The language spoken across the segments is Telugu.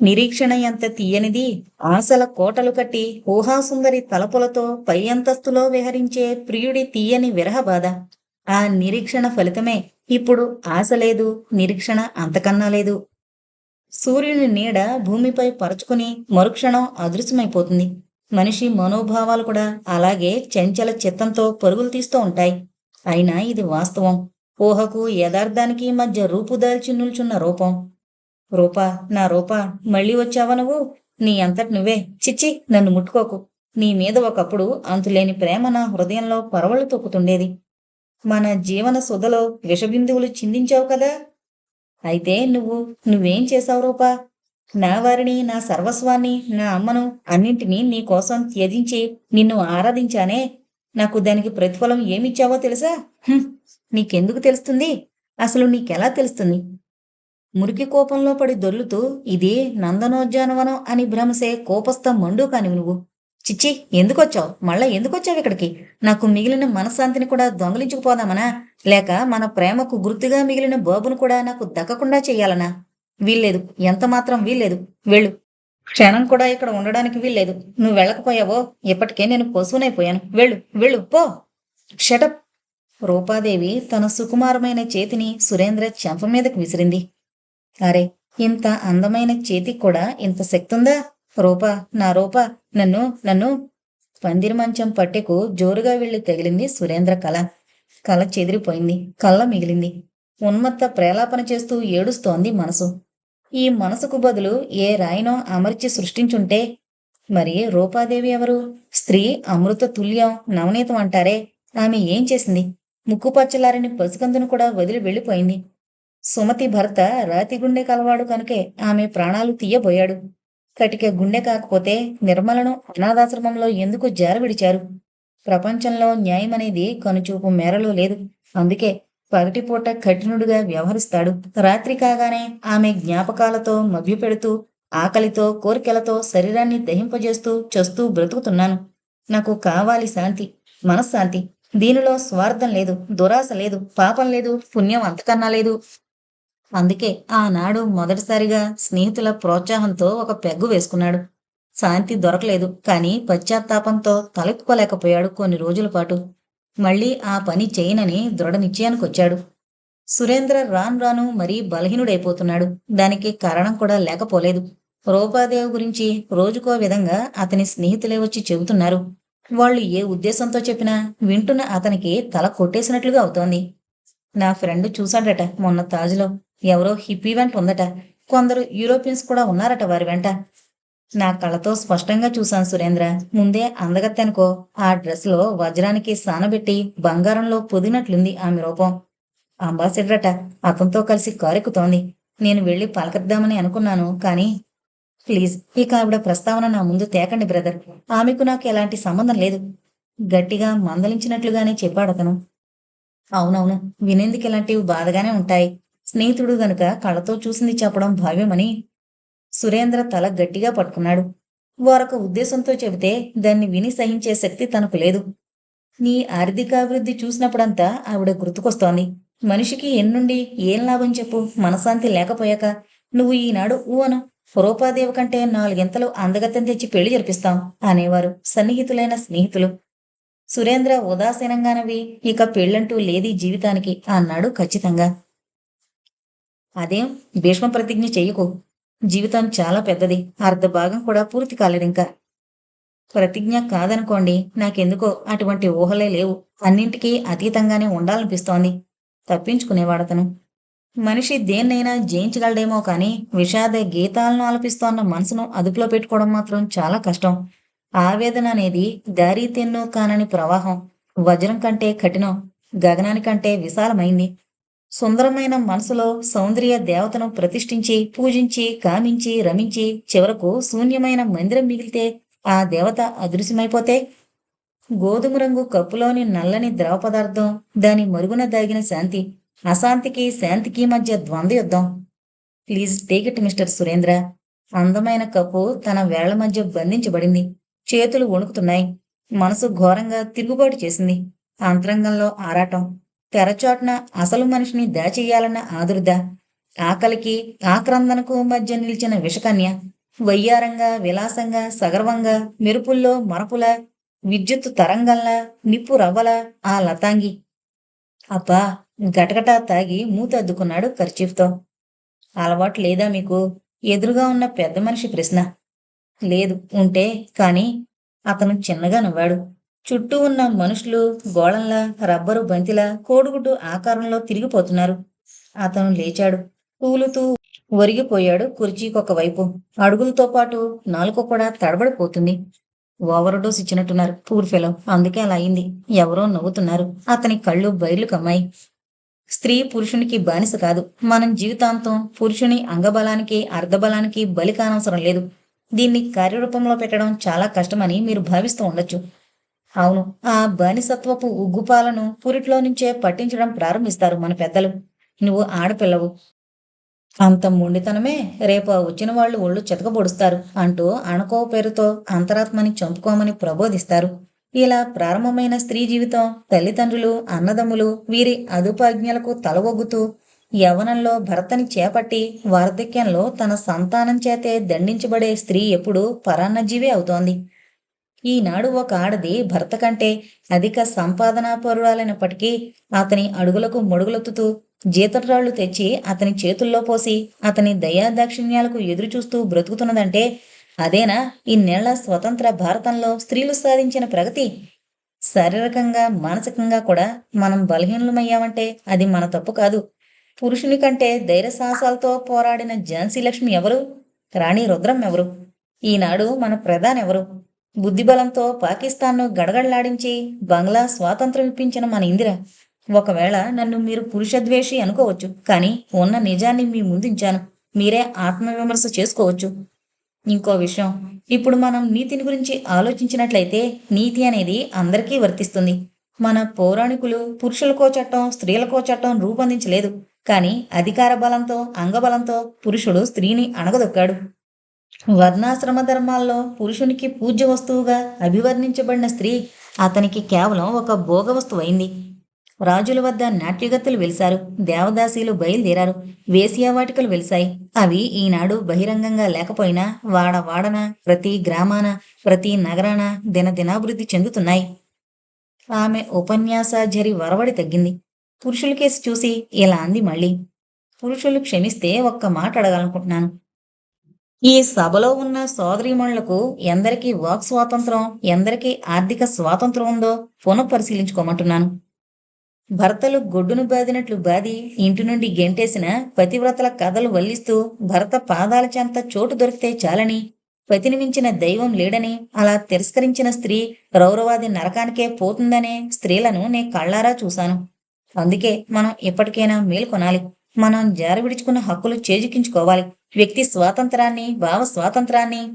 నిరీక్షణ ఎంత తీయనిది ఆశల కోటలు కట్టి ఊహాసుందరి తలపులతో పై అంతస్తులో విహరించే ప్రియుడి తీయని విరహ బాధ. ఆ నిరీక్షణ ఫలితమే ఇప్పుడు ఆశ లేదు నిరీక్షణ అంతకన్నా లేదు. సూర్యుని నీడ భూమిపై పరుచుకుని మరుక్షణం అదృశ్యమైపోతుంది. మనిషి మనోభావాలు కూడా అలాగే చంచల చిత్తంతో పరుగులు తీస్తూ ఉంటాయి. అయినా ఇది వాస్తవం. ఊహకు యథార్థానికి మధ్య రూపుదాల్చి నిల్చున్న రూపం. రూపా నా రూపా మళ్ళీ వచ్చావా నువ్వు? నీ అంతటి నువ్వే. చిచ్చి నన్ను ముట్టుకోకు. నీ మీద ఒకప్పుడు అంతులేని ప్రేమ నా హృదయంలో పరవళ్ళు తొక్కుతుండేది. మన జీవన సుధలో విషబిందువులు చిందించావు కదా. అయితే నువ్వు నువ్వేం చేశావు రూపా? నా వారిని నా సర్వస్వాన్ని నా అమ్మను అన్నింటినీ నీ కోసం త్యజించి నిన్ను ఆరాధించానే. నాకు దానికి ప్రతిఫలం ఏమిచ్చావో తెలుసా? నీకెందుకు తెలుస్తుంది? అసలు నీకెలా తెలుస్తుంది? మురికి కోపంలో పడి దొర్లుతూ ఇది నందనోద్యానవనం అని భ్రమసే కోపస్థ మండు కాని నువ్వు. చిచ్చి ఎందుకొచ్చావు? మళ్ళా ఎందుకొచ్చావు ఇక్కడికి? నాకు మిగిలిన మనశ్శాంతిని కూడా దొంగలించుకుపోదామనా? లేక మన ప్రేమకు గుర్తుగా మిగిలిన బాబును కూడా నాకు దక్కకుండా చెయ్యాలనా వీల్లేదు. ఎంత మాత్రం వీల్లేదు. వెళ్ళు. క్షణం కూడా ఇక్కడ ఉండడానికి వీల్లేదు. నువ్వు వెళ్ళకపోయావో? ఇప్పటికే నేను పశువునైపోయాను. వెళ్ళు. వెళ్ళు. పో. షటప్. రూపాదేవి తన సుకుమారమైన చేతిని సురేంద్ర చెంప మీదకి విసిరింది. అరే ఇంత అందమైన చేతికి కూడా ఇంత శక్తి ఉందా రూపా నా రూపా నన్ను నన్ను. పందిరి మంచం పట్టెకు జోరుగా వెళ్ళి తగిలింది సురేంద్ర కళ. కళ చెదిరిపోయింది కళ్ళ మిగిలింది. ఉన్మత్త ప్రేలాపన చేస్తూ ఏడుస్తోంది మనసు. ఈ మనసుకు బదులు ఏ రాయినో అమర్చి సృష్టించుంటే మరి రూపాదేవి ఎవరు? స్త్రీ అమృత తుల్యం నవనీతం అంటారే. ఆమె ఏం చేసింది? ముక్కుపచ్చలారని పసికందును కూడా వదిలి వెళ్ళిపోయింది. సుమతి భర్త రాతి గుండె కలవాడు కనుకే ఆమె ప్రాణాలు తీయబోయాడు. కటిక గుండె కాకపోతే నిర్మలను అనాథాశ్రమంలో ఎందుకు జారవిడిచారు ప్రపంచంలో న్యాయం అనేది కనుచూపు మేరలో లేదు. అందుకే పగటిపూట కఠినుడుగా వ్యవహరిస్తాడు. రాత్రి కాగానే ఆమె జ్ఞాపకాలతో మభ్యపెడుతూ ఆకలితో కోరికలతో శరీరాన్ని దహింపజేస్తూ చస్తూ బ్రతుకుతున్నాను. నాకు కావాలి శాంతి మనశ్శాంతి. దీనిలో స్వార్థం లేదు దురాశ లేదు పాపం లేదు పుణ్యం అంతకన్నా లేదు. అందుకే ఆనాడు మొదటిసారిగా స్నేహితుల ప్రోత్సాహంతో ఒక పెగ్గు వేసుకున్నాడు. శాంతి దొరకలేదు కానీ పశ్చాత్తాపంతో తలెత్తుకోలేకపోయాడు కొన్ని రోజుల పాటు. మళ్ళీ ఆ పని చేయనని దృఢ నిశ్చయానికొచ్చాడు సురేంద్ర రాను రాను మరీ బలహీనుడైపోతున్నాడు. దానికి కారణం కూడా లేకపోలేదు. రూపాదేవి గురించి రోజుకో విధంగా అతని స్నేహితులే వచ్చి చెబుతున్నారు. వాళ్ళు ఏ ఉద్దేశంతో చెప్పినా వింటున్న అతనికి తల కొట్టేసినట్లుగా అవుతోంది. నా ఫ్రెండ్ చూశాడట మొన్న తాజ్లో. ఎవరో హిప్పీ వెంట ఉందట. కొందరు యూరోపియన్స్ కూడా ఉన్నారట వారి వెంట. నా కళ్ళతో స్పష్టంగా చూశాను సురేంద్ర. ముందే అందగత్తెనుకో. ఆ డ్రెస్లో వజ్రానికి సానబెట్టి బంగారంలో పొదినట్లుంది ఆమె రూపం. అంబాసిడర్ అట అతనితో కలిసి కారెక్కుతోంది. నేను వెళ్ళి పలకద్దామని అనుకున్నాను కానీ ప్లీజ్ ఇక ఆవిడ ప్రస్తావన నా ముందు తేకండి బ్రదర్. ఆమెకు నాకు ఎలాంటి సంబంధం లేదు. గట్టిగా మందలించినట్లుగానే చెప్పాడు అతను అవునవును వినేందుకు ఇలాంటివి బాధగానే ఉంటాయి. స్నేహితుడు గనుక కళ్ళతో చూసింది చెప్పడం భావ్యమని సురేంద్ర తల గట్టిగా పట్టుకున్నాడు. వారొక ఉద్దేశంతో చెబితే దాన్ని విని సహించే శక్తి తనకు లేదు. నీ ఆర్థికాభివృద్ధి చూసినప్పుడంతా ఆవిడ గుర్తుకొస్తోంది. మనిషికి ఎన్నుండి ఏం లాభం చెప్పు? మనశాంతి లేకపోయాక నువ్వు ఈనాడు ఊవను అను. రూపాదేవి కంటే నాలుగింతలు అందగతం తెచ్చి పెళ్ళి జరిపిస్తాం అనేవారు సన్నిహితులైన స్నేహితులు. సురేంద్ర ఉదాసీనంగానవి ఇక పెళ్ళంటూ లేది జీవితానికి అన్నాడు ఖచ్చితంగా. అదేం? భీష్మ ప్రతిజ్ఞ చెయ్యకు. జీవితం చాలా పెద్దది. అర్ధ భాగం కూడా పూర్తి కాలేదింకా ప్రతిజ్ఞ కాదనుకోండి నాకెందుకో అటువంటి ఊహలే లేవు. అన్నింటికీ అతీతంగానే ఉండాలనిపిస్తోంది. తప్పించుకునేవాడతను. మనిషి దేన్నైనా జయించగలడేమో కానీ విషాద గీతాలను ఆలపిస్తోన్న మనసును అదుపులో పెట్టుకోవడం మాత్రం చాలా కష్టం. ఆవేదన అనేది దారి తెన్నో కానని ప్రవాహం. వజ్రం కంటే కఠినం. గగనానికంటే విశాలమైంది. సుందరమైన మనసులో సౌందర్య దేవతను ప్రతిష్ఠించి పూజించి కామించి రమించి చివరకు శూన్యమైన మందిరం మిగిలితే ఆ దేవత అదృశ్యమైపోతే? గోధుమ రంగు కప్పులోని నల్లని ద్రవ పదార్థం దాని మరుగున దాగిన శాంతి అశాంతికి శాంతికి మధ్య ద్వంద్వ యుద్ధం. Please take it mister Surendra. అందమైన కప్పు తన వేళ్ళ మధ్య బంధించబడింది. చేతులు వణుకుతున్నాయి. మనసు ఘోరంగా తిరుగుబాటు చేసింది. అంతరంగంలో ఆరాటం. తెరచోట్న అసలు మనిషిని దాచేయాలన్న ఆదుర్ద. ఆకలికి ఆక్రందనకు మధ్య నిలిచిన విషకన్య. వయ్యారంగా విలాసంగా సగర్వంగా మెరుపుల్లో మరపుల విద్యుత్ తరంగంలా నిప్పు రవ్వల ఆ లతాంగి. అబ్బా గటగటా తాగి మూతద్దుకున్నాడు ఖర్చీఫ్తో కర్చీఫ్తో. అలవాటు లేదా మీకు? ఎదురుగా ఉన్న పెద్ద మనిషి ప్రశ్న. లేదు ఉంటే కాని అతను చిన్నగా నవ్వాడు. చుట్టూ ఉన్న మనుషులు గోళంలా రబ్బరు బంతిలా కోడుగుడ్డు ఆకారంలో తిరిగిపోతున్నారు. అతను లేచాడు. కూలుతూ ఒరిగిపోయాడు కుర్చీకొక వైపు. అడుగులతో పాటు నాలుక కూడా తడబడిపోతుంది. ఓవర్ డోస్ ఇచ్చినట్టున్నారు పూర్ ఫెలో. అందుకే అలా అయింది. ఎవరో నవ్వుతున్నారు. అతని కళ్ళు బైర్లు కమ్మాయి. స్త్రీ పురుషునికి బానిస కాదు. మనం జీవితాంతం పురుషుని అంగబలానికి అర్ధబలానికి బలి కానవసరం లేదు. దీన్ని కార్యరూపంలో పెట్టడం చాలా కష్టమని మీరు భావిస్తూ ఉండొచ్చు. అవును. ఆ బానిసత్వపు ఉగ్గుపాలను పురిట్లో నుంచే పట్టించడం ప్రారంభిస్తారు మన పెద్దలు. నువ్వు ఆడపిల్లవు. అంత మొండితనమే రేపు వచ్చిన వాళ్ళు ఒళ్ళు చెతకబొడుస్తారు అంటూ అణకో పేరుతో అంతరాత్మని చంపుకోమని ప్రబోధిస్తారు. ఇలా ప్రారంభమైన స్త్రీ జీవితం తల్లిదండ్రులు అన్నదమ్ములు వీరి అదుపాజ్ఞలకు తలవొగ్గుతూ యవనంలో భర్తని చేపట్టి వార్ధక్యంలో తన సంతానం చేతే దండించబడే స్త్రీ ఎప్పుడూ పరాన్నజీవే అవుతోంది. ఈనాడు ఒక ఆడది భర్త కంటే అధిక సంపాదనాపరురాలైనప్పటికీ అతని అడుగులకు మొడుగులొత్తుతూ జీతరాళ్ళు తెచ్చి అతని చేతుల్లో పోసి అతని దయాదాక్షిణ్యాలకు ఎదురుచూస్తూ బ్రతుకుతున్నదంటే అదేనా? ఇన్నేళ్ళ స్వతంత్ర భారతంలో స్త్రీలు సాధించిన ప్రగతి? శారీరకంగా మానసికంగా కూడా మనం బలహీనమయ్యామంటే అది మన తప్పు కాదు. పురుషుని కంటే ధైర్య సాహసాలతో పోరాడిన ఝాన్సీ లక్ష్మి ఎవరు? రాణి రుద్రం ఎవరు? ఈనాడు మన ప్రధాని ఎవరు? బుద్ధిబలంతో పాకిస్తాన్ను గడగడలాడించి బంగ్లా స్వాతంత్రం ఇప్పించిన మన ఇందిర. ఒకవేళ నన్ను మీరు పురుషద్వేషి అనుకోవచ్చు కానీ ఉన్న నిజాన్ని మీ ముందుంచాను. మీరే ఆత్మవిమర్శ చేసుకోవచ్చు. ఇంకో విషయం ఇప్పుడు మనం నీతిని గురించి ఆలోచించినట్లయితే నీతి అనేది అందరికీ వర్తిస్తుంది. మన పౌరాణికులు పురుషులకో చట్టం స్త్రీలకో చట్టం రూపొందించలేదు. కానీ అధికార బలంతో అంగబలంతో పురుషుడు స్త్రీని అణగదొక్కాడు. వర్ణాశ్రమ ధర్మాల్లో పురుషునికి పూజ్య వస్తువుగా అభివర్ణించబడిన స్త్రీ అతనికి కేవలం ఒక భోగ వస్తువు అయింది. రాజుల వద్ద నాట్యగత్తులు వెలిశారు. దేవదాసీలు బయలుదేరారు. వేసియావాటికలు వెలిశాయి. అవి ఈనాడు బహిరంగంగా లేకపోయినా వాడ వాడన ప్రతి గ్రామాన ప్రతి నగరాన దినదినాభివృద్ధి చెందుతున్నాయి. ఆమె ఉపన్యాసజరి వరవడి తగ్గింది. పురుషుల కేసు చూసి ఇలా అంది మళ్ళీ. పురుషులు క్షమిస్తే ఒక్క మాట అడగాలనుకుంటున్నాను. ఈ సభలో ఉన్న సోదరీమణులకు ఎందరికీ వాక్ స్వాతంత్రం ఎందరికీ ఆర్థిక స్వాతంత్రం ఉందో పునఃపరిశీలించుకోమంటున్నాను భర్తలు గొడ్డును బాదినట్లు బాది ఇంటి నుండి గెంటేసిన పతివ్రతల కథలు వల్లిస్తూ భర్త పాదాల చెంత చోటు దొరికితే చాలని పతిని మించిన దైవం లేడని అలా తిరస్కరించిన స్త్రీ రౌరవాది నరకానికే పోతుందనే స్త్రీలను నే కళ్ళారా చూశాను. అందుకే మనం ఎప్పటికైనా మేల్కొనాలి. మనం జారవిడుచుకున్న హక్కులు చేజిక్కించుకోవాలి. వ్యక్తి స్వాతంత్రాన్ని భావ స్వాతంత్రాన్ని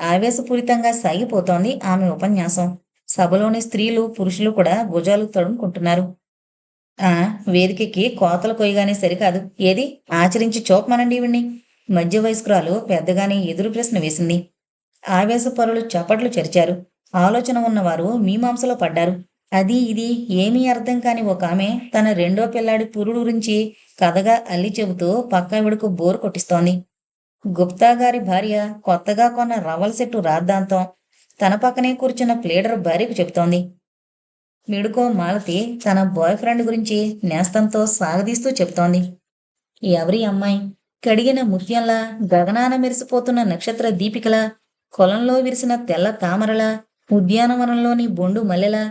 ఆవేశపూరితంగా సాగిపోతోంది ఆమె ఉపన్యాసం. సభలోని స్త్రీలు పురుషులు కూడా భుజాలు తడుముకుంటున్నారు. ఆ వేదికకి కోతలు కొయ్యగానే సరికాదు. ఏది? ఆచరించి చూపమనండి ఇవిణ్ణి మధ్య వయస్కురాలు పెద్దగానే ఎదురు ప్రశ్న వేసింది. ఆవేశపరులు చప్పట్లు చరిచారు. ఆలోచన ఉన్నవారు మీమాంసలో పడ్డారు. అది ఇది ఏమీ అర్థం కాని ఒక ఆమె తన రెండో పిల్లాడి పురుడు గురించి కథగా అల్లి చెబుతూ పక్కావిడకు బోరు కొట్టిస్తోంది. గుప్తా గారి భార్య కొత్తగా కొన్న రవ్వల సెట్టు రాద్దాంతం తన పక్కనే కూర్చున్న ప్లేడర్ భార్యకు చెబుతోంది. మిడుకో మాలతి తన బాయ్ ఫ్రెండ్ గురించి నేస్తంతో సాగదీస్తూ చెబుతోంది. ఎవరి అమ్మాయి? కడిగిన ముత్యంలా గగనాన మెరిసిపోతున్న నక్షత్ర దీపికలా కొలంలో విరిసిన తెల్ల తామరలా ఉద్యానవనంలోని బొండు మల్లెలా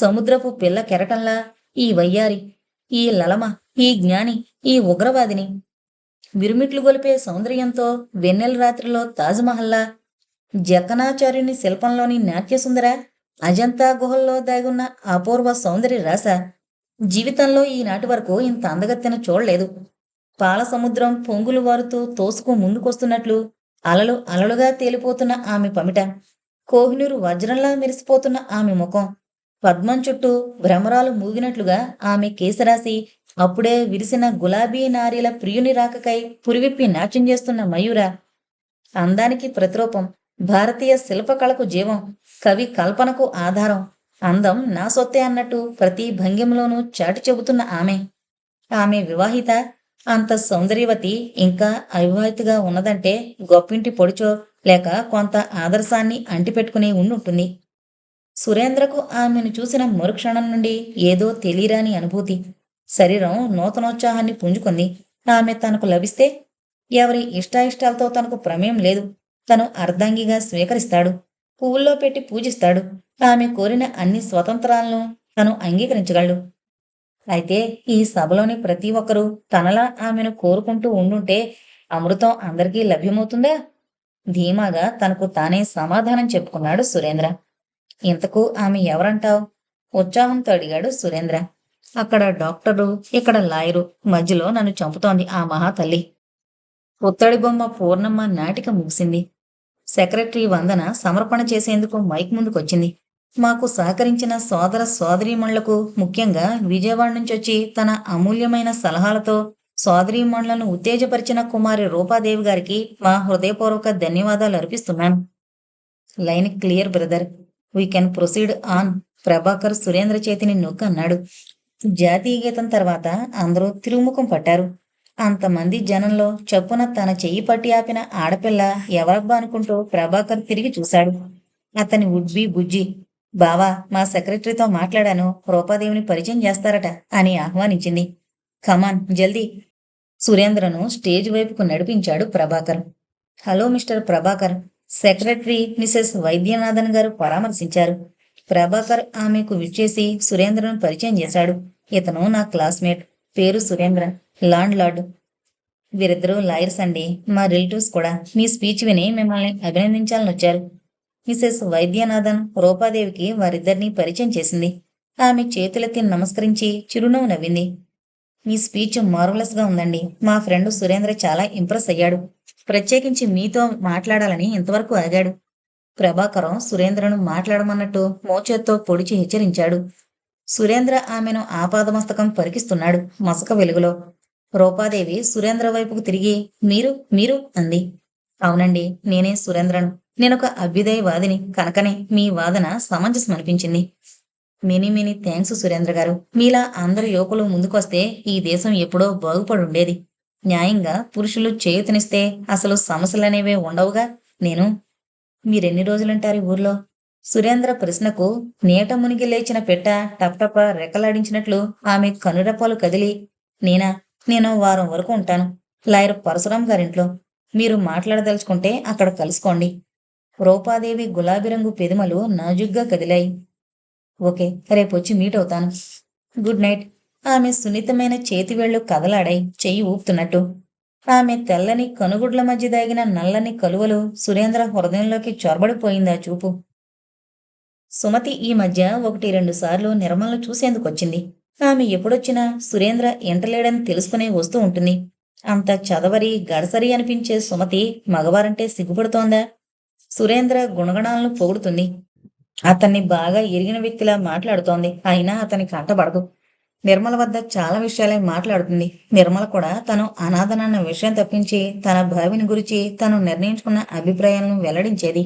సముద్రపు పిల్ల కెరటంలా ఈ వయ్యారి ఈ లలమ ఈ జ్ఞాని ఈ ఉగ్రవాదిని. విరుమిట్లు గొలిపే సౌందర్యంతో వెన్నెల రాత్రిలో తాజ్మహల్లా జక్కనాచార్యుని శిల్పంలోని నాట్యసుందర అజంతా గుహల్లో దాగున్న అపూర్వ సౌందర్య రాస జీవితంలో ఈనాటి వరకు ఇంత అందగత్తెన చూడలేదు. పాల సముద్రం పొంగులు వారుతూ తోసుకు ముందుకొస్తున్నట్లు అలలు అలలుగా తేలిపోతున్న ఆమె పమిట కోహినూరు వజ్రంలా మెరిసిపోతున్న ఆమె ముఖం. పద్మం చుట్టూ భ్రమరాలు మూగినట్లుగా ఆమె కేసరాశి అప్పుడే విరిసిన గులాబీ నారీల ప్రియుని రాకకై పురివిప్పి నాట్యం చేస్తున్న మయూర. అందానికి ప్రతిరూపం భారతీయ శిల్పకళకు జీవం కవి కల్పనకు ఆధారం అందం నా సొత్తే అన్నట్టు ప్రతి భంగిమలోనూ చాటి చెబుతున్న ఆమె. ఆమె వివాహిత అంత సౌందర్యవతి ఇంకా అవివాహితగా ఉన్నదంటే గొప్పింటి పొడిచో లేక కొంత ఆదర్శాన్ని అంటిపెట్టుకుని ఉండుంటుంది. సురేంద్రకు ఆమెను చూసిన మరుక్షణం నుండి ఏదో తెలియరాని అనుభూతి. శరీరం నూతనోత్సాహాన్ని పుంజుకుంది. ఆమె తనకు లభిస్తే ఎవరి ఇష్టాయిష్టాలతో తనకు ప్రమేయం లేదు. తను అర్ధాంగిగా స్వీకరిస్తాడు. పువ్వుల్లో పెట్టి పూజిస్తాడు. ఆమె కోరిన అన్ని స్వతంత్రాలను తను అంగీకరించగలడు. అయితే ఈ సభలోని ప్రతి ఒక్కరూ తనలా ఆమెను కోరుకుంటూ ఉండుంటే అమృతం అందరికీ లభ్యమవుతుందా? ధీమాగా తనకు తానే సమాధానం చెప్పుకున్నాడు సురేంద్ర. ఇంతకు ఆమె ఎవరంటావు? ఉత్సాహంతో అడిగాడు సురేంద్ర. అక్కడ డాక్టరు ఇక్కడ లాయరు మధ్యలో నన్ను చంపుతోంది ఆ మహాతల్లి. ఉత్తడి బొమ్మ పూర్ణమ్మ నాటిక ముగిసింది. సెక్రటరీ వందన సమర్పణ చేసేందుకు మైక్ ముందుకొచ్చింది. మాకు సహకరించిన సోదర సోదరీమణులకు ముఖ్యంగా విజయవాడ నుంచి వచ్చి తన అమూల్యమైన సలహాలతో సోదరీమణులను ఉత్తేజపరిచిన కుమారి రూపాదేవి గారికి మా హృదయపూర్వక ధన్యవాదాలు అర్పిస్తున్నాను. Line clear brother. We can proceed on Prabhakar Surendra చేతిని నొక్కి అన్నాడు. జాతీయ గీతం తర్వాత అందరూ తిరుముఖం పట్టారు. అంతమంది జనంలో చప్పున తన చెయ్యి పట్టి ఆపిన ఆడపిల్ల ఎవరబ్బా అనుకుంటూ ప్రభాకర్ తిరిగి చూశాడు. అతని ఉడ్బి బుజ్జి. బావా మా సెక్రటరీతో మాట్లాడాను. రూపాదేవిని పరిచయం చేస్తారట అని ఆహ్వానించింది. కమాన్ జల్దీ సురేంద్రను స్టేజ్ వైపుకు నడిపించాడు Prabhakar. Hello mister Prabhakar secretary Mrs Vaidyanathan garu పరామర్శించారు. ప్రభాకర్ ఆమెకు విచ్చేసి సురేంద్రను పరిచయం చేశాడు. ఇతను నా క్లాస్మేట్. పేరు సురేంద్ర. లాండ్ లార్డ్ వీరిద్దరూ లాయర్స్ అండి. మా రిలేటివ్స్ కూడా. మీ స్పీచ్ విని మిమ్మల్ని అభినందించాలని వచ్చారు. మిసెస్ వైద్యనాథన్ రూపాదేవికి వారిద్దరినీ పరిచయం చేసింది. ఆమె చేతులెత్తి నమస్కరించి చిరునవ్వు నవ్వింది. మీ స్పీచ్ మార్వలస్గా ఉందండి. మా ఫ్రెండ్ సురేంద్ర చాలా ఇంప్రెస్ అయ్యాడు. ప్రత్యేకించి మీతో మాట్లాడాలని ఇంతవరకు ఆగాడు ప్రభాకరం సురేంద్రను మాట్లాడమన్నట్టు మోచేత్తో పొడిచి హెచ్చరించాడు. సురేంద్ర ఆమెను ఆపాదమస్తకం పరికిస్తున్నాడు మసక వెలుగులో. రూపాదేవి సురేంద్ర వైపుకు తిరిగి మీరు మీరు అంది. అవునండి నేనే సురేంద్రను. నేనొక అభ్యుదయ వాదిని కనుకనే మీ వాదన సమంజసం అనిపించింది మెనీ మెనీ థ్యాంక్స్ సురేంద్ర గారు మీలా అందరు యువకులు ముందుకొస్తే ఈ దేశం ఎప్పుడో బాగుపడి ఉండేది న్యాయంగా పురుషులు చేయుతనిస్తే అసలు సమస్యలనేవే ఉండవుగా? నేను మీరెన్ని రోజులుంటారు ఈ ఊర్లో? సురేంద్ర ప్రశ్నకు నీట మునిగి లేచిన పెట్ట టప్టప రెక్కలాడించినట్లు ఆమె కనురెప్పలు కదిలి నేనా? నేను వారం వరకు ఉంటాను. లాయర్ పరశురాం గారింట్లో. మీరు మాట్లాడదలుచుకుంటే అక్కడ కలుసుకోండి. రూపాదేవి గులాబీ రంగు పెదిమలు నాజుగ్గా కదిలాయి. ఓకే రేపొచ్చి మీట్ అవుతాను. Good night. ఆమె సున్నితమైన చేతివేళ్ళు కదలాడాయి చెయ్యి ఊపుతున్నట్టు. ఆమె తెల్లని కనుగుడ్ల మధ్య దాగిన నల్లని కలువలు సురేంద్ర హృదయంలోకి చొరబడిపోయింది ఆ చూపు. సుమతి ఈ మధ్య ఒకటి రెండు సార్లు నిర్మలను చూసేందుకొచ్చింది. ఆమె ఎప్పుడొచ్చినా సురేంద్ర ఎంటలేడని తెలుసుకునే వస్తూ ఉంటుంది. అంత చదవరి గడసరి అనిపించే సుమతి మగవారంటే సిగ్గుపడుతోందా? సురేంద్ర గుణగణాలను పొగుడుతుంది. అతన్ని బాగా ఎరిగిన వ్యక్తిలా మాట్లాడుతోంది. అయినా అతనికి కంటపడదు నిర్మల వద్ద చాలా విషయాలే మాట్లాడుతుంది. నిర్మల కూడా తను అనాథనన్న విషయం తప్పించి తన భావిని గురించి తను నిర్ణయించుకున్న అభిప్రాయాలను వెల్లడించేది.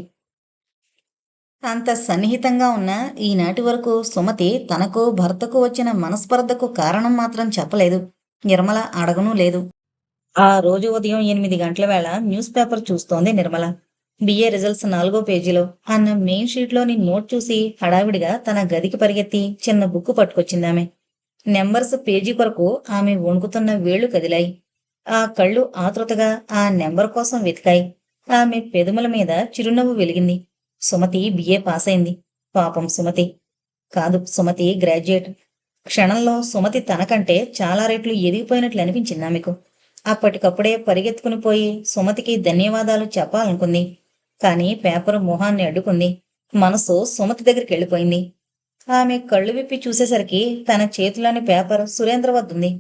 అంత సన్నిహితంగా ఉన్న ఈనాటి వరకు సుమతి తనకు భర్తకు వచ్చిన మనస్పర్ధకు కారణం మాత్రం చెప్పలేదు. నిర్మల అడగనూ లేదు. ఆ రోజు ఉదయం ఎనిమిది గంటల వేళ న్యూస్ పేపర్ చూస్తోంది నిర్మల. బిఏ రిజల్ట్స్ నాలుగో పేజీలో అన్న మెయిన్ షీట్లోని నోట్ చూసి హడావిడిగా తన గదికి పరిగెత్తి చిన్న బుక్కు పట్టుకొచ్చిందామే. నెంబర్స్ పేజీ కొరకు ఆమె వణుకుతున్న వేళ్ళు కదిలాయి. ఆ కళ్ళు ఆతృతగా ఆ నెంబర్ కోసం వెతికాయి. ఆమె పెదముల మీద చిరునవ్వు వెలిగింది. సుమతి బిఏ పాస్ అయింది పాపం సుమతి. కాదు సుమతి గ్రాడ్యుయేట్. క్షణంలో సుమతి తనకంటే చాలా రెట్లు ఎదిగిపోయినట్లు అనిపించింది ఆమెకు. అప్పటికప్పుడే పరిగెత్తుకుని పోయి సుమతికి ధన్యవాదాలు చెప్పాలనుకుంది. కానీ పేపర్ మొహాన్ని అడ్డుకుంది. మనసు సుమతి దగ్గరికి వెళ్ళిపోయింది. ఆమె కళ్ళు విప్పి చూసేసరికి తన చేతిలోని పేపర్ సురేంద్ర వద్దుంది.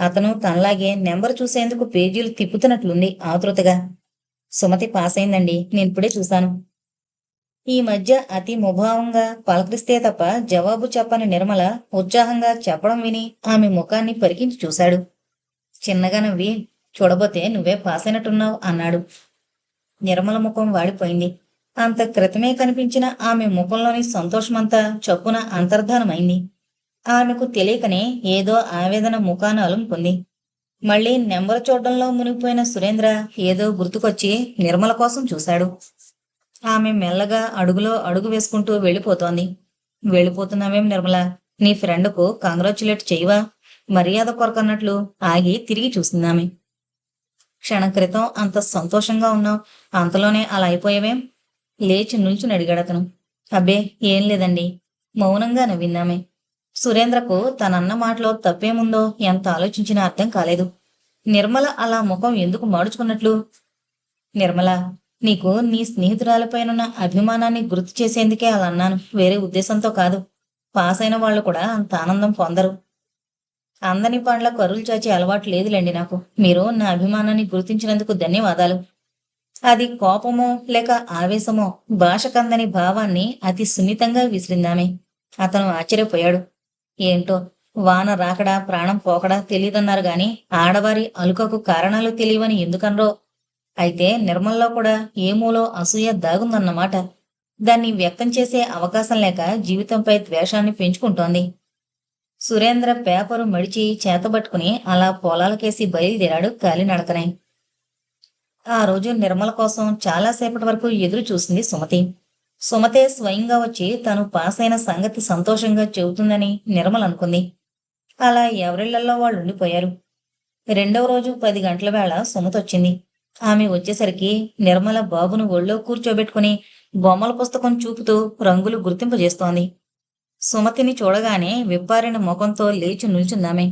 అతను తనలాగే నెంబర్ చూసేందుకు పేజీలు తిప్పుతున్నట్లుంది ఆతృతగా. సుమతి పాస్ అయిందండి నేను ఇప్పుడే చూశాను. ఈ మధ్య అతి ముభావంగా పలకరిస్తే తప్ప జవాబు చెప్పని నిర్మల ఉత్సాహంగా చెప్పడం విని ఆమె ముఖాన్ని పరికించి చూశాడు. చిన్నగా నవ్వి చూడబోతే నువ్వే పాస్ అయినట్టున్నావు అన్నాడు. నిర్మల ముఖం వాడిపోయింది. అంత క్రితమే కనిపించిన ఆమె ముఖంలోని సంతోషమంతా చప్పున అంతర్ధానమైంది. ఆమెకు తెలియకనే ఏదో ఆవేదన ముఖాన అలుముకుంది. మళ్ళీ నెంబర్ చూడడంలో మునిగిపోయిన సురేంద్ర ఏదో గుర్తుకొచ్చి నిర్మల కోసం చూశాడు. ఆమె మెల్లగా అడుగులో అడుగు వేసుకుంటూ వెళ్ళిపోతోంది. వెళ్ళిపోతున్నావేం నిర్మల? నీ ఫ్రెండ్కు కాంగ్రాచులేట్ చేయవా? మర్యాద కొరకన్నట్లు ఆగి తిరిగి చూసిందామె. క్షణం క్రితం అంత సంతోషంగా ఉన్నావు. అంతలోనే అలా అయిపోయావేం? లేచి నిల్చుని అడిగాడతను. అబ్బే ఏం లేదండి. మౌనంగా నవ్విందామె సురేంద్రకు తనన్న మాటలో తప్పేముందో ఎంత ఆలోచించినా అర్థం కాలేదు. నిర్మల అలా ముఖం ఎందుకు మాడుచుకున్నట్లు? నిర్మల నీకు నీ స్నేహితురాలపైనున్న అభిమానాన్ని గుర్తు చేసేందుకే అలా అన్నాను. వేరే ఉద్దేశంతో కాదు. పాస్ అయిన వాళ్ళు కూడా అంత ఆనందం పొందరు. అందని పండ్ల కరులు చాచే అలవాటు లేదులేండి నాకు. మీరు నా అభిమానాన్ని గుర్తించినందుకు ధన్యవాదాలు. అది కోపమో లేక ఆవేశమో భాషకందని భావాన్ని అతి సున్నితంగా విసిరిందామె. అతను ఆశ్చర్యపోయాడు. ఏంటో వాన రాకడా ప్రాణం పోకడా తెలియదన్నారు గాని ఆడవారి అలుకకు కారణాలు తెలియవని ఎందుకనరో? అయితే నిర్మల్లో కూడా ఏమూలో అసూయ దాగుందన్నమాట. దాన్ని వ్యక్తం చేసే అవకాశం లేక జీవితంపై ద్వేషాన్ని పెంచుకుంటోంది. సురేంద్ర పేపరు మడిచి చేతబట్టుకుని అలా పొలాలకేసి బయలుదేరాడు కాలినడకనే. ఆ రోజు నిర్మల కోసం చాలాసేపటి వరకు ఎదురు చూసింది సుమతి. సుమతే స్వయంగా వచ్చి తను పాస్ అయిన సంగతి సంతోషంగా చెబుతుందని నిర్మల్ అనుకుంది. అలా ఎవరిళ్ళలో వాళ్ళు ఉండిపోయారు. రెండవ రోజు పది గంటల వేళ సుమతి వచ్చింది. ఆమె వచ్చేసరికి నిర్మల బాబును ఒళ్ళో కూర్చోబెట్టుకుని బొమ్మల పుస్తకం చూపుతూ రంగులు గుర్తింపజేస్తోంది సుమతిని చూడగానే విప్పారిన ముఖంతో లేచి నిల్చుందామె.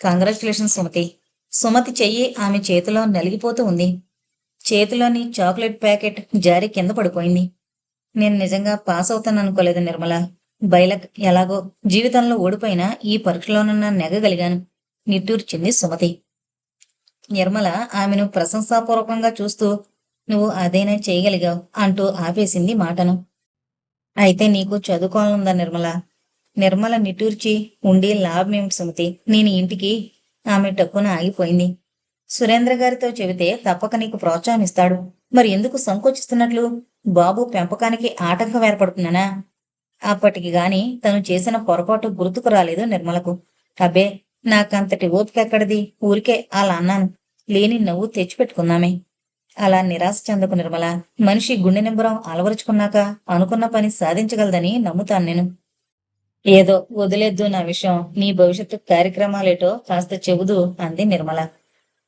కంగ్రాచులేషన్ సుమతి. సుమతి చెయ్యి ఆమె చేతిలో నలిగిపోతూ ఉంది. చేతిలోని చాక్లెట్ ప్యాకెట్ జారి కింద పడిపోయింది. నేను నిజంగా పాస్ అవుతాను అనుకోలేదు నిర్మల. బైలక్ ఎలాగో జీవితంలో ఓడిపోయినా ఈ పరీక్షలోనన్న నెగగలిగాను నిట్టూర్చింది సుమతి. నిర్మల ఆమెను ప్రశంసాపూర్వకంగా చూస్తూ నువ్వు అదేనే చేయగలిగావు? అంటూ ఆపేసింది మాటను. అయితే నీకు చదువుకోవాలనుందా నిర్మల? నిర్మల నిట్టూర్చి ఉండి లాభమేమిటి సుమతి? నేను ఇంటికి ఆమె టక్కున ఆగిపోయింది. సురేంద్ర గారితో చెబితే తప్పక నీకు ప్రోత్సాహం ఇస్తాడు మరి ఎందుకు సంకోచిస్తున్నట్లు? బాబు పెంపకానికి ఆటంకం ఏర్పడుతున్నానా అప్పటికి గాని తను చేసిన పొరపాటు గుర్తుకు రాలేదు నిర్మలకు. అబ్బే నాకంతటి ఓపిక ఎక్కడిది? ఊరికే అలా అన్నాను. లేని నవ్వు తెచ్చిపెట్టుకున్నామే అలా నిరాశ చెందకు నిర్మల. మనిషి గుండె నింబరం అలవరుచుకున్నాక అనుకున్న పని సాధించగలదని నమ్ముతాను నేను. ఏదో వదిలేద్దు నా విషయం. నీ భవిష్యత్తు కార్యక్రమాలేటో కాస్త చెబుదు అంది నిర్మల.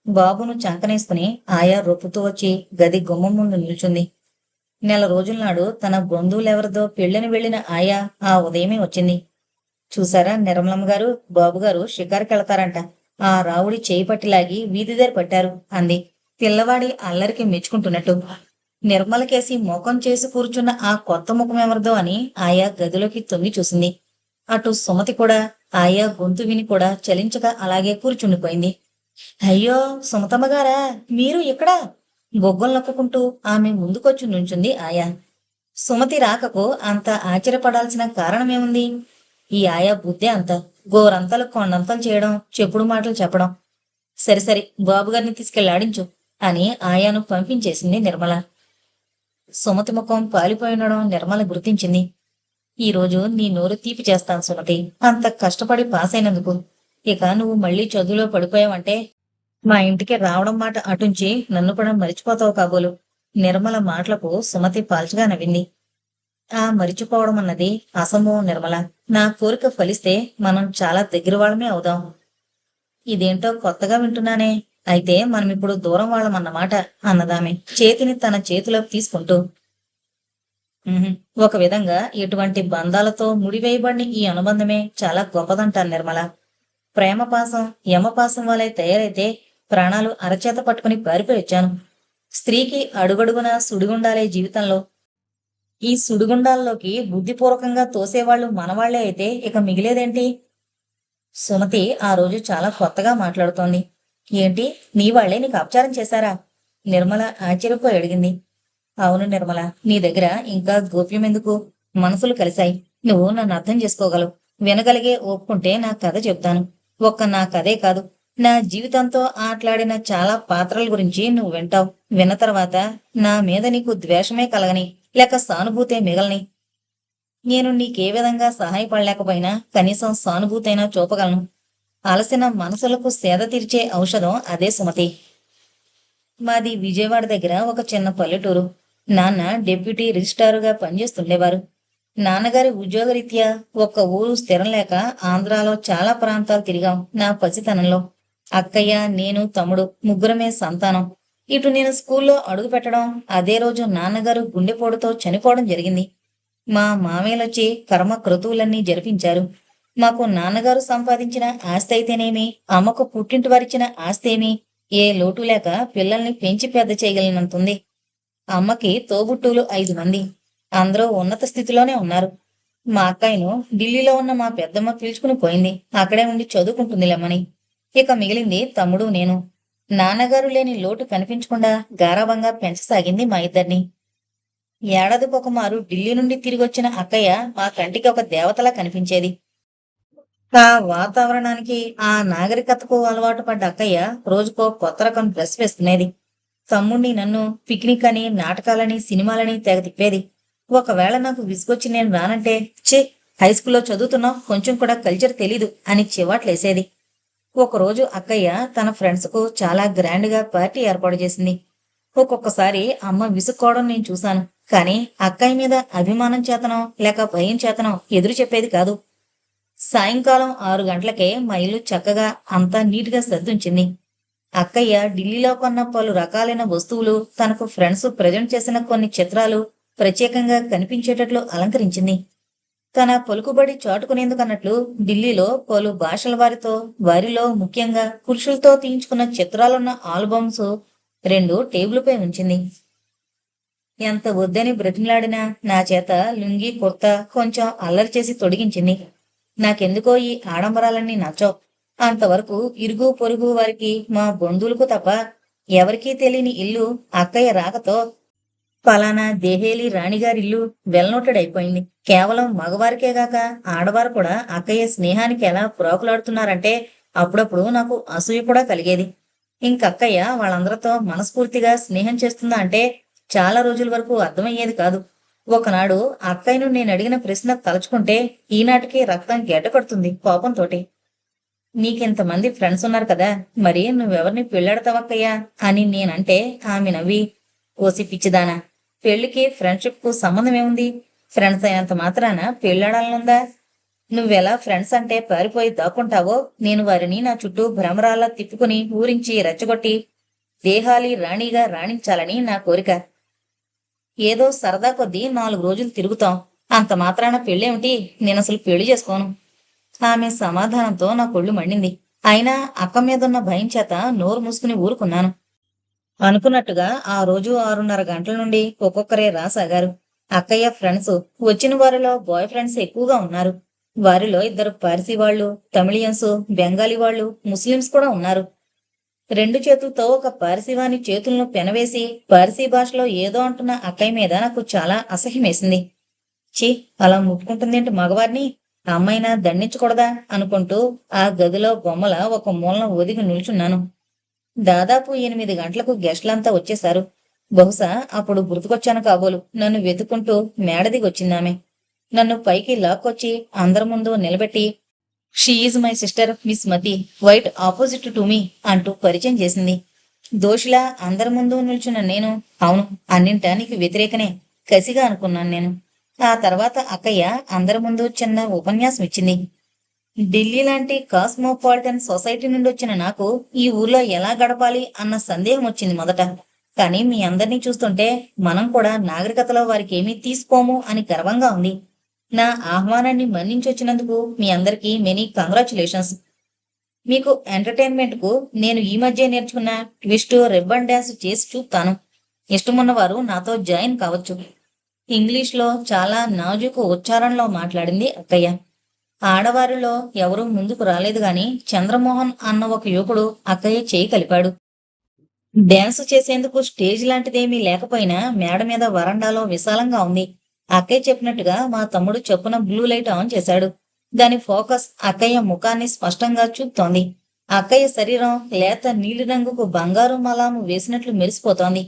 బాబును చంకనేసుకుని ఆయా రొప్పుతూ వచ్చి గది గుమ్మం ముందు నిల్చుంది. నెల రోజుల నాడు తన బంధువులెవరిదో పెళ్ళిని వెళ్ళిన ఆయా ఆ ఉదయమే వచ్చింది. చూసారా నిర్మలమ్మ గారు బాబు గారు షికారుకెళ్తారంట ఆ రావుడి చేయి పట్టిలాగి వీధి దగ్గర పట్టారు అంది. పిల్లవాడి అల్లరికి మెచ్చుకుంటున్నట్టు. నిర్మలకేసి ముఖం చేసి కూర్చున్న ఆ కొత్త ముఖం ఎవరిదో అని ఆయా గదిలోకి తొంగి చూసింది. అటు సుమతి కూడా ఆయా గొంతు విని కూడా చలించక అలాగే కూర్చుండిపోయింది. అయ్యో సుమతమ్మ గారా మీరు ఇక్కడ? బొగ్గలు నొక్కుంటూ ఆమె ముందుకొచ్చి నుంచుంది ఆయా. సుమతి రాకకు అంత ఆశ్చర్యపడాల్సిన కారణమేముంది? ఈ ఆయా బుద్ధే అంత. గోరంతలు కొండంతలు చేయడం చెప్పుడు మాటలు చెప్పడం. సరి సరి బాబుగారిని తీసుకెళ్ళి ఆడించు అని ఆయాను పంపించేసింది నిర్మల. సుమతి ముఖం పాలిపోయినడం నిర్మల గుర్తించింది. ఈ రోజు నీ నోరు తీపి చేస్తాను సుమతి. అంత కష్టపడి పాస్ అయినందుకు ఇక నువ్వు మళ్ళీ చదువులో పడిపోయావంటే మా ఇంటికి రావడం మాట అటుంచి నన్ను కూడా మరిచిపోతావు కాబోలు. నిర్మల మాటలకు సుమతి పాల్చగా నవ్వింది. ఆ మరిచిపోవడం అన్నది అసంభవం నిర్మల. నా కోరిక ఫలిస్తే మనం చాలా దగ్గర వాళ్ళమే అవుదాం. ఇదేంటో కొత్తగా వింటున్నానే. అయితే మనం ఇప్పుడు దూరం వాళ్ళమన్నమాట అన్నదామె చేతిని తన చేతిలోకి తీసుకుంటూ. ఒక విధంగా ఇటువంటి బంధాలతో ముడివేయబడిన ఈ అనుబంధమే చాలా గొప్పదంటాను నిర్మల. ప్రేమపాసం యమపాసం వలె తయారైతే ప్రాణాలు అరచేత పట్టుకుని పారిపోయి వచ్చాను. స్త్రీకి అడుగడుగున సుడిగుండాలే జీవితంలో. ఈ సుడిగుండాల్లోకి బుద్ధిపూర్వకంగా తోసేవాళ్ళు మనవాళ్ళే అయితే ఇక మిగిలేదేంటి? సుమతి ఆ రోజు చాలా కొత్తగా మాట్లాడుతోంది. ఏంటి? నీ వాళ్ళే నీకు అపచారం చేశారా? నిర్మల ఆశ్చర్యపోయి అడిగింది. అవును నిర్మల నీ దగ్గర ఇంకా గోప్యం ఎందుకు? మనసులు కలిశాయి. నువ్వు నన్ను అర్థం చేసుకోగలవు. వినగలిగే ఒప్పుకుంటే నా కథ చెప్తాను. ఒక్క నా కథే కాదు. నా జీవితంతో ఆటలాడిన చాలా పాత్రల గురించి నువ్వు వింటావు. విన్న తర్వాత నా మీద నీకు ద్వేషమే కలగని లేక సానుభూతే మిగలని. నేను నీకే విధంగా సహాయపడలేకపోయినా కనీసం సానుభూతైనా చూపగలను. అలసిన మనసులకు సేద తీర్చే ఔషధం అదే సుమతి. మాది విజయవాడ దగ్గర ఒక చిన్న పల్లెటూరు. నాన్న డెప్యూటీ రిజిస్టారుగా పనిచేస్తుండేవారు. నాన్నగారి ఉద్యోగరీత్యా ఒక్క ఊరు స్థిరం లేక ఆంధ్రాలో చాలా ప్రాంతాలు తిరిగాం నా పసితనంలో. అక్కయ్య నేను తమ్ముడు ముగ్గురమే సంతానం. ఇటు నేను స్కూల్లో అడుగు పెట్టడం అదే రోజు నాన్నగారు గుండెపోటుతో చనిపోవడం జరిగింది. మా మామయ్యలొచ్చి కర్మ క్రతువులన్నీ జరిపించారు. మాకు నాన్నగారు సంపాదించిన ఆస్తి అయితేనేమి అమ్మకు పుట్టింటి వారిచ్చిన ఆస్తేమి ఏ లోటు లేక పిల్లల్ని పెంచి పెద్ద చేయగలిగినంతుంది. అమ్మకి తోబుట్టువులు ఐదు మంది. అందరూ ఉన్నత స్థితిలోనే ఉన్నారు. మా అక్కాయిను ఢిల్లీలో ఉన్న మా పెద్దమ్మ పిలుచుకుని పోయింది. అక్కడే ఉండి చదువుకుంటుందిలేమని ఇక మిగిలింది తమ్ముడు నేను. నాన్నగారు లేని లోటు కనిపించకుండా గారాబంగా పెంచసాగింది మా ఇద్దరిని. ఏడాదికొకమారు ఢిల్లీ నుండి తిరిగి వచ్చిన అక్కయ్య మా కంటికి ఒక దేవతలా కనిపించేది. ఆ వాతావరణానికి ఆ నాగరికతకు అలవాటు పడ్డ అక్కయ్య రోజుకో కొత్త రకం డ్రెస్ వేసుకునేది. తమ్ముణ్ణి నన్ను పిక్నిక్ అని నాటకాలని సినిమాలని తెగ తిప్పేది. ఒకవేళ నాకు విసుగొచ్చి నేను రానంటే చే హై స్కూల్లో చదువుతున్నావు కొంచెం కూడా కల్చర్ తెలీదు అని చివాట్లేసేది ఒకరోజు అక్కయ్య తన ఫ్రెండ్స్కు చాలా గ్రాండ్గా పార్టీ ఏర్పాటు చేసింది. ఒక్కొక్కసారి అమ్మ విసుక్కోవడం నేను చూశాను కానీ అక్కయ్య మీద అభిమానం చేతనో లేక భయం చేతనో ఎదురు చెప్పేది కాదు. సాయంకాలం ఆరు గంటలకే మా ఇల్లు చక్కగా అంతా నీట్గా సర్దుంచింది. అక్కయ్య ఢిల్లీలో కొన్న పలు రకాలైన వస్తువులు తనకు ఫ్రెండ్స్ ప్రజెంట్ చేసిన కొన్ని చిత్రాలు ప్రత్యేకంగా కనిపించేటట్లు అలంకరించింది. తన పలుకుబడి చాటుకునేందుకన్నట్లు ఢిల్లీలో పలు భాషల వారితో వారిలో ముఖ్యంగా పురుషులతో తీయించుకున్న చిత్రాలున్న ఆల్బమ్స్ రెండు టేబుల్పై ఉంచింది. ఎంత వద్దని బ్రతిమలాడినా నా చేత లుంగి కుర్తా కొంచెం అల్లరి చేసి తొడిగించింది. నాకెందుకో ఈ ఆడంబరాలన్నీ నచ్చవు. అంతవరకు ఇరుగు పొరుగు వారికి మా బంధువులకు తప్ప ఎవరికీ తెలియని ఇల్లు అక్కయ్య రాకతో పలానా దేహేలి రాణిగారిల్లు వెల్నోటెడైపోయింది. కేవలం మగవారికే గాక ఆడవారు కూడా అక్కయ్య స్నేహానికి ఎలా పురాకులాడుతున్నారంటే అప్పుడప్పుడు నాకు అసూయ కూడా కలిగేది. ఇంకక్కయ్య వాళ్ళందరితో మనస్ఫూర్తిగా స్నేహం చేస్తుందా అంటే చాలా రోజుల వరకు అర్థమయ్యేది కాదు. ఒకనాడు అక్కయ్యను నేను అడిగిన ప్రశ్న తలుచుకుంటే ఈనాటికి రక్తం గెడ్డకడుతుంది కోపంతోటి. నీకింతమంది ఫ్రెండ్స్ ఉన్నారు కదా మరి నువ్వెవరిని పెళ్ళాడతావక్కయ్యా? అని నేనంటే ఆమె నవ్వి కోసి పిచ్చిదానా పెళ్ళికి ఫ్రెండ్షిప్కు సంబంధం ఏముంది? ఫ్రెండ్స్ అయినంత మాత్రాన పెళ్ళాడాలనుందా? నువ్వెలా ఫ్రెండ్స్ అంటే పారిపోయి దాక్కుంటావో? నేను వారిని నా చుట్టూ భ్రమరాల్లా తిప్పుకుని ఊరించి రెచ్చగొట్టి దేహాలి రాణిగా రాణించాలని నా కోరిక. ఏదో సరదా కొద్దీ నాలుగు రోజులు తిరుగుతాం. అంత మాత్రాన పెళ్ళేమిటి? నేను అసలు పెళ్ళి చేసుకోను. ఆమె సమాధానంతో నా కొళ్ళు మండింది. అయినా అక్క మీదున్న భయం చేత నోరు మూసుకుని ఊరుకున్నాను. అనుకున్నట్టుగా ఆ రోజు ఆరున్నర గంటల నుండి ఒక్కొక్కరే రాసాగారు అక్కయ్య ఫ్రెండ్స్ వచ్చిన వారిలో బాయ్ ఫ్రెండ్స్ ఎక్కువగా ఉన్నారు. వారిలో ఇద్దరు పార్సీ వాళ్ళు తమిళియన్స్ బెంగాలీ వాళ్ళు ముస్లిమ్స్ కూడా ఉన్నారు. రెండు చేతులతో ఒక పార్సీవాని చేతులను పెనవేసి పార్సీ భాషలో ఏదో అంటున్న అక్కయ్య మీద నాకు చాలా అసహ్యమేసింది. ఛీ అలా ముట్టుకుంటుందేంటి మగవారిని? అమ్మాయినా దండించకూడదా అనుకుంటూ ఆ గదిలో బొమ్మల ఒక మూలన ఒదిగి నిల్చున్నాను. దాదాపు ఎనిమిది గంటలకు గెస్ట్లంతా వచ్చేశారు. బహుశా అప్పుడు గుర్తుకొచ్చాను కాబోలు. నన్ను వెతుకుంటూ మేడ దిగొచ్చిందామె నన్ను పైకి లాక్కొచ్చి అందరి ముందు నిలబెట్టి she is my sister miss మతి వైట్ ఆపోజిట్ టు మీ అంటూ పరిచయం చేసింది. దోషిలా అందరి ముందు నిల్చున్న నేను అవును అన్నింటా నీకు వ్యతిరేకనే కసిగా అనుకున్నాను నేను. ఆ తర్వాత అక్కయ్య అందరి ముందు చిన్న ఉపన్యాసం ఇచ్చింది ఢిల్లీ లాంటి కాస్మోపాలిటన్ సొసైటీ నుండి వచ్చిన నాకు ఈ ఊర్లో ఎలా గడపాలి అన్న సందేహం వచ్చింది మొదట. కానీ మీ అందరినీ చూస్తుంటే మనం కూడా నాగరికతలో వారికి ఏమీ తీసుకోము అని గర్వంగా ఉంది. నా ఆహ్వానాన్ని మన్నించొచ్చినందుకు మీ అందరికీ మెనీ కంగ్రాచులేషన్స్ మీకు ఎంటర్టైన్మెంట్కు నేను ఈ మధ్య నేర్చుకున్న ట్విస్ట్ రిబ్బన్ డ్యాన్స్ చేసి చూపుతాను. ఇష్టమున్నవారు నాతో జాయిన్ కావచ్చు. ఇంగ్లీష్లో చాలా నాజుకు ఉచ్చారణలో మాట్లాడింది అక్కయ్య. ఆడవారిలో ఎవరూ ముందుకు రాలేదు గాని చంద్రమోహన్ అన్న ఒక యువకుడు అక్కయ్య చేయి కలిపాడు. డ్యాన్స్ చేసేందుకు స్టేజ్ లాంటిదేమీ లేకపోయినా మేడ మీద వరండాలో విశాలంగా ఉంది. అక్కయ్య చెప్పినట్టుగా మా తమ్ముడు చెప్పున బ్లూ లైట్ ఆన్ చేశాడు. దాని ఫోకస్ అక్కయ్య ముఖాన్ని స్పష్టంగా చూపుతోంది. అక్కయ్య శరీరం లేత నీలి రంగుకు బంగారు మలాము వేసినట్లు మెరిసిపోతోంది.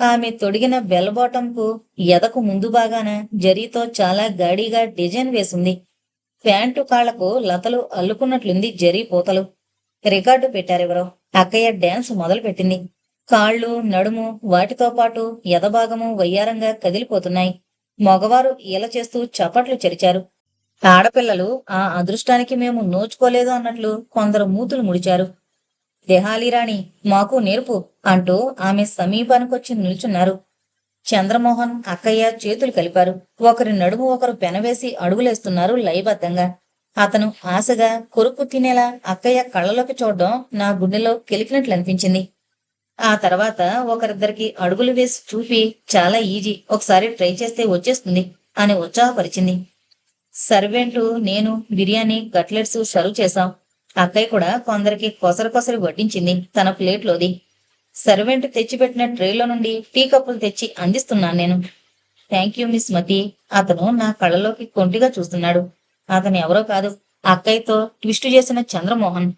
ఆమె తొడిగిన బెల్ బాటంకు ఎదకు ముందు బాగాన జరీతో చాలా గాడిగా డిజైన్ వేసింది. ప్యాంటు కాళ్ళకు లతలు అల్లుకున్నట్లుంది జరీ పూతలు. రికార్డు పెట్టారెవరో? అక్కయ్య డాన్స్ మొదలుపెట్టింది. కాళ్ళు నడుము వాటితో పాటు ఎదభాగము వయ్యారంగా కదిలిపోతున్నాయి. మగవారు ఈల చేస్తూ చప్పట్లు చెరిచారు. ఆడపిల్లలు ఆ అదృష్టానికి మేము నోచుకోలేదు అన్నట్లు కొందరు మూతులు ముడిచారు. దేహాలిరాణి మాకు నేర్పు అంటూ ఆమె సమీపానికొచ్చి నిల్చున్నారు. చంద్రమోహన్ అక్కయ్య చేతులు కలిపారు. ఒకరి నడుము ఒకరు పెనవేసి అడుగులేస్తున్నారు లయబద్ధంగా. అతను ఆశగా కొరుకు తినేలా అక్కయ్య కళ్ళలోకి చూడడం నా గుండెలో కెలికినట్లు అనిపించింది. ఆ తర్వాత ఒకరిద్దరికి అడుగులు వేసి చూపి చాలా ఈజీ ఒకసారి ట్రై చేస్తే వచ్చేస్తుంది అని ఉత్సాహపరిచింది. సర్వెంటు నేను బిర్యానీ కట్లెట్స్ సర్వ్ చేశాం. అక్కయ్య కూడా కొందరికి కొసరు కొసరు వడ్డించింది తన ప్లేట్లోది. సర్వెంట్ తెచ్చిపెట్టిన ట్రేలో నుండి టీ కప్పులు తెచ్చి అందిస్తున్నాను నేను. థ్యాంక్ యూ మిస్ మతి అతను నా కళ్ళలోకి కొంటిగా చూస్తున్నాడు. అతను ఎవరో కాదు అక్కయ్యతో ట్విస్ట్ చేసిన చంద్రమోహన్.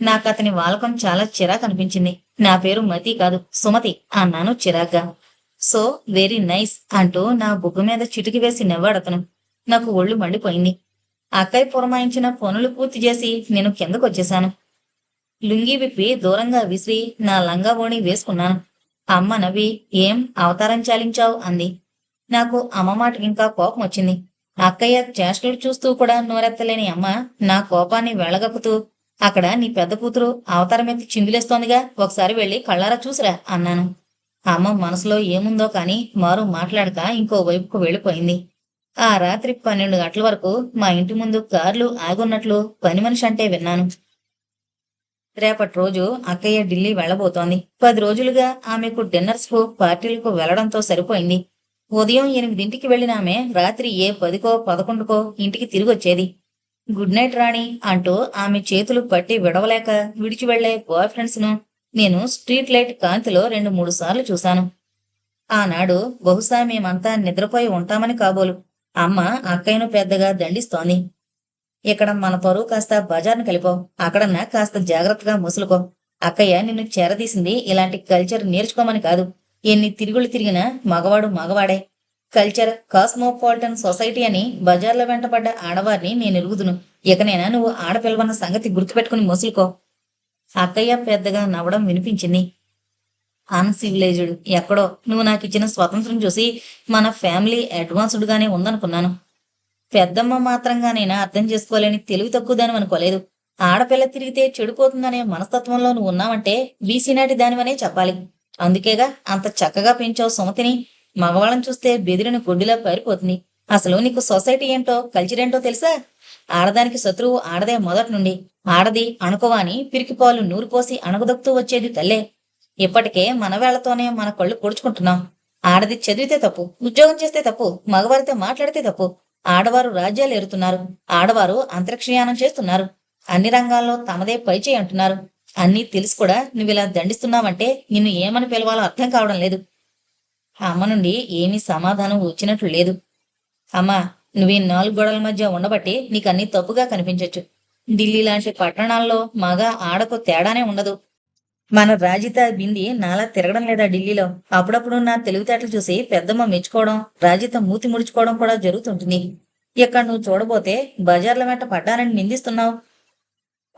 నాకు అతని వాలకం చాలా చిరాకు అనిపించింది. నా పేరు మతి కాదు సుమతి అన్నాను చిరాగ్గా. సో వెరీ నైస్ అంటూ నా బుగ్గ మీద చిటికి వేసి నవ్వాడతను నాకు ఒళ్ళు మండిపోయింది. అక్కయ్య పురమాయించిన పనులు పూర్తి చేసి నేను కిందకు వచ్చేశాను లుంగీ విప్పి దూరంగా విసిరి నా లంగా ఓణి వేసుకున్నాను అమ్మ నవ్వి ఏం అవతారం చాలించావు? అంది. నాకు అమ్మ మాటకి ఇంకా కోపం వచ్చింది. అక్కయ్య చేష్టలు చూస్తూ కూడా నోరెత్తలేని అమ్మ నా కోపాన్ని వెళ్ళగక్కుతూ అక్కడ నీ పెద్ద కూతురు అవతారం ఎత్తి చిందులేస్తోందిగా ఒకసారి వెళ్ళి కళ్ళారా చూసిరా? అన్నాను. అమ్మ మనసులో ఏముందో కాని మారు మాట్లాడక ఇంకో వైపుకు వెళ్ళిపోయింది. ఆ రాత్రి పన్నెండు గంటల వరకు మా ఇంటి ముందు కార్లు ఆగున్నట్లు పని మనిషి అంటే విన్నాను. రేపటి రోజు అక్కయ్య ఢిల్లీ వెళ్ళబోతోంది పది రోజులుగా ఆమెకు డిన్నర్స్కు పార్టీలకు వెళ్ళడంతో సరిపోయింది. ఉదయం ఎనిమిదింటికి వెళ్ళిన ఆమె రాత్రి ఏ పదికో పదకొండుకో ఇంటికి తిరిగి వచ్చేది గుడ్ నైట్ రాణి అంటూ ఆమె చేతులు పట్టి విడవలేక విడిచి వెళ్ళే బాయ్ ఫ్రెండ్స్ను నేను స్ట్రీట్ లైట్ కాంతిలో రెండు మూడు సార్లు చూశాను. ఆనాడు బహుశా మేమంతా నిద్రపోయి ఉంటామని కాబోలు. అమ్మ అక్కయ్యను పెద్దగా దండిస్తోంది. ఇక్కడ మన పరువు కాస్త బజార్ను కలిపో. అక్కడన్నా కాస్త జాగ్రత్తగా ముసులుకో. అక్కయ్య నిన్ను చేరదీసింది ఇలాంటి కల్చర్ నేర్చుకోమని కాదు. ఎన్ని తిరుగులు తిరిగినా మగవాడు మగవాడే. కల్చర్ కాస్మోపాలిటన్ సొసైటీ అని బజార్లో వెంటపడ్డ ఆడవారిని నేను ఎరుగుదును. ఇకనైనా నువ్వు ఆడపిల్లవన్న సంగతి గుర్తుపెట్టుకుని ముసులుకో. అక్కయ్య పెద్దగా నవ్వడం వినిపించింది. అన్సివిలైజ్డ్ ఎక్కడో. నువ్వు నాకు ఇచ్చిన స్వతంత్రం చూసి మన ఫ్యామిలీ అడ్వాన్స్డ్గానే ఉందనుకున్నాను. పెద్దమ్మ మాత్రంగా నేను అర్థం చేసుకోలేని తెలివి తక్కువదని అనుకోలేదు. ఆడపిల్ల తిరిగితే చెడిపోతుందనే మనస్తత్వంలో నువ్వు ఉన్నావంటే వీసీనాటి దానివనే చెప్పాలి. అందుకేగా అంత చక్కగా పెంచావు సుమతిని. మగవాళ్ళని చూస్తే బెదిరిన గుడ్డిలా పారిపోతుంది. అసలు నీకు సొసైటీ ఏంటో కల్చర్ ఏంటో తెలుసా? ఆడదానికి శత్రువు ఆడదే మొదటి నుండి. ఆడది అణుకోవాని పిరికిపాలు నూరుపోసి అణగదొక్తూ వచ్చేది తల్లే. ఇప్పటికే మన వేళ్ళతోనే మన కళ్ళు పొడుచుకుంటున్నాం. ఆడది చదివితే తప్పు ఉద్యోగం చేస్తే తప్పు మగవారితో మాట్లాడితే తప్పు. ఆడవారు రాజ్యాలు ఏరుతున్నారు. ఆడవారు అంతరిక్షయానం చేస్తున్నారు. అన్ని రంగాల్లో తమదే పైచేయి అంటున్నారు. అన్నీ తెలిసి కూడా నువ్వు ఇలా దండిస్తున్నావంటే నిన్ను ఏమని పిలవాలో అర్థం కావడం లేదు. అమ్మ నుండి ఏమీ సమాధానం వచ్చినట్లు లేదు. అమ్మా నువ్వు ఈ నాలుగు గోడల మధ్య ఉండబట్టి నీకు అన్ని తప్పుగా కనిపించవచ్చు ఢిల్లీ లాంటి పట్టణాల్లో మగ ఆడకు తేడానే ఉండదు. మన రాజిత బింది నాలా తిరగడం లేదా ఢిల్లీలో? అప్పుడప్పుడు నా తెలివితేటలు చూసి పెద్దమ్మ మెచ్చుకోవడం రాజిత మూతి ముడుచుకోవడం కూడా జరుగుతుంటుంది. ఇక్కడ నువ్వు చూడబోతే బజార్ల వెంట పడ్డానని నిందిస్తున్నావు.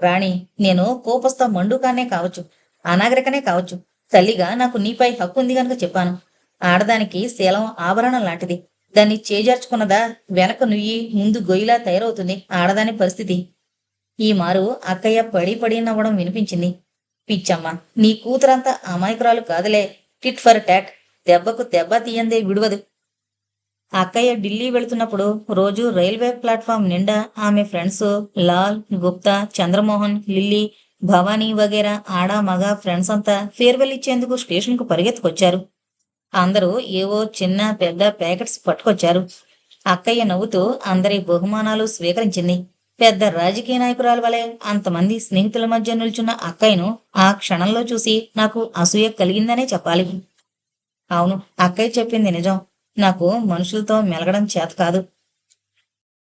రాణి నేను కోపస్త మండుకానే కావచ్చు అనాగరికనే కావచ్చు. తల్లిగా నాకు నీపై హక్కు ఉంది గనుక చెప్పాను. ఆడదానికి శీలం ఆభరణం లాంటిది. దాన్ని చేజార్చుకున్నదా? వెనక నుయ్యి ముందు గొయ్యిలా తయారవుతుంది ఆడదాని పరిస్థితి. ఈ మారు అక్కయ్య పడి పడి నవ్వడం వినిపించింది. పిచ్చమ్మ నీ కూతురంతా అమాయకురాలు కాదులే. టిట్ ఫర్ టాక్ దెబ్బకు దెబ్బ తీయందే విడువదు. అక్కయ్య ఢిల్లీ వెళుతున్నప్పుడు రోజు రైల్వే ప్లాట్ఫామ్ నిండా ఆమె ఫ్రెండ్స్ లాల్ గుప్తా చంద్రమోహన్ లిల్లీ భవానీ వగేరా ఆడా మగ ఫ్రెండ్స్ అంతా ఫేర్వెల్ ఇచ్చేందుకు స్టేషన్కు పరిగెత్తుకొచ్చారు. అందరూ ఏవో చిన్న పెద్ద ప్యాకెట్స్ పట్టుకొచ్చారు. అక్కయ్య నవ్వుతూ అందరి బహుమానాలు స్వీకరించింది. పెద్ద రాజకీయ నాయకురాలు వలె అంతమంది స్నేహితుల మధ్య నిల్చున్న అక్కయ్యను ఆ క్షణంలో చూసి నాకు అసూయ కలిగిందనే చెప్పాలి. అవును అక్కయ్య చెప్పింది నిజం. నాకు మనుషులతో మెలగడం చేత కాదు.